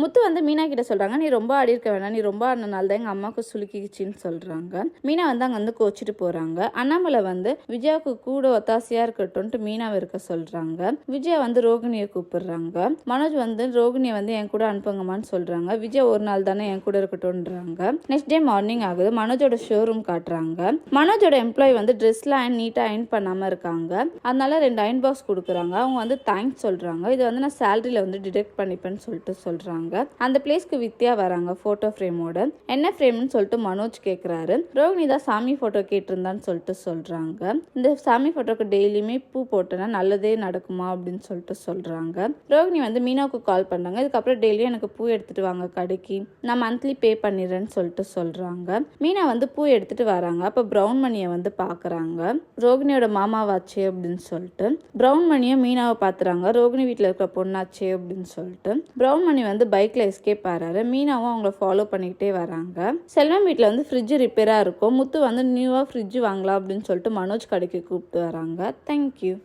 முத்து வந்து மீனா கிட்ட சொல்கிறாங்க நீ ரொம்ப ஆடி இருக்க வேணாம் நீ ரொம்ப ஆடினால தான் எங்கள் அம்மாவுக்கு சுலுக்கிச்சின்னு சொல்கிறாங்க மீனா வந்து அங்கே வந்து கோச்சிட்டு போகிறாங்க அண்ணாமலை வந்து விஜயாவுக்கு கூட ஒத்தாசையாக இருக்கட்டும்ட்டு மீனாவை இருக்க சொல்கிறாங்க விஜயா வந்து ரோகிணியை கூப்பிடுறாங்க. மனோஜ் வந்து ரோகிணியை வந்து என் கூட அனுப்புங்கம்மான்னு சொல்கிறாங்க விஜயா ஒரு நாள் தானே என் கூட இருக்கட்டும்ன்றாங்க. நெக்ஸ்ட் டே மார்னிங் ஆகுது. மனோஜோட ஷோரூம் காட்டுறாங்க. மனோஜோட எம்ப்ளாயி வந்து ட்ரெஸ்லாம் அயன் நீட்டாக அயன் பண்ணாமல் இருக்காங்க. அதனால ரெண்டு அயன் பாக்ஸ் கொடுக்குறாங்க. அவங்க வந்து தேங்க்ஸ் சொல்கிறாங்க இதை வந்து நான் சேலரியில் வந்து டிடெக்ட் பண்ணிப்பேன்னு சொல்லிட்டு சொல்கிறாங்க அந்த பிளேஸ்க்கு வித்யா வராங்க ஃபோட்டோ ஃப்ரேமோட என்ன ஃப்ரேம்னு சொல்லிட்டு மனோஜ் கேட்குறாரு ரோகிணி தான் சாமி ஃபோட்டோ கேட்டிருந்தான்னு சொல்லிட்டு சொல்கிறாங்க இந்த சாமி ஃபோட்டோக்கு டெய்லியுமே பூ போட்டேன்னா நல்லதே நடக்குமா? அப்படின்னு சொல்லிட்டு சொல்கிறாங்க ரோகிணி வந்து மீனாவுக்கு கால் பண்ணாங்க. இதுக்கப்புறம் டெய்லியும் எனக்கு பூ எடுத்துட்டு வாங்க கடைக்கு. நான் மந்த்லி பே பண்ணிடுறேன்னு சொல்லிட்டு சொல்கிறாங்க மீனா வந்து பூ எடுத்துட்டு வராங்க. அப்போ ப்ரௌன் மணியை வந்து பார்க்குறாங்க ரோகிணியோட மாமாவாச்சே அப்படின்னு சொல்லிட்டு. ப்ரௌன் மணியும் மீனாவை பார்த்துறாங்க ரோகிணி வீட்டில் இருக்கிற பொண்ணாச்சே அப்படின்னு சொல்லிட்டு. ப்ரௌன் மணி வந்து பைக்கில் எஸ்கேப் ஆகிறாரு மீனாவும் அவங்கள ஃபாலோ பண்ணிக்கிட்டே வராங்க. செல்வம் வீட்டில் வந்து ஃப்ரிட்ஜ் ரிப்பேராக இருக்கும். முத்து வந்து நியூவாக ஃப்ரிட்ஜ் வாங்கலாம் அப்படின்னு சொல்லிட்டு மனோஜ் கடைக்கு கூப்பிட்டு வராங்க. தேங்க்யூ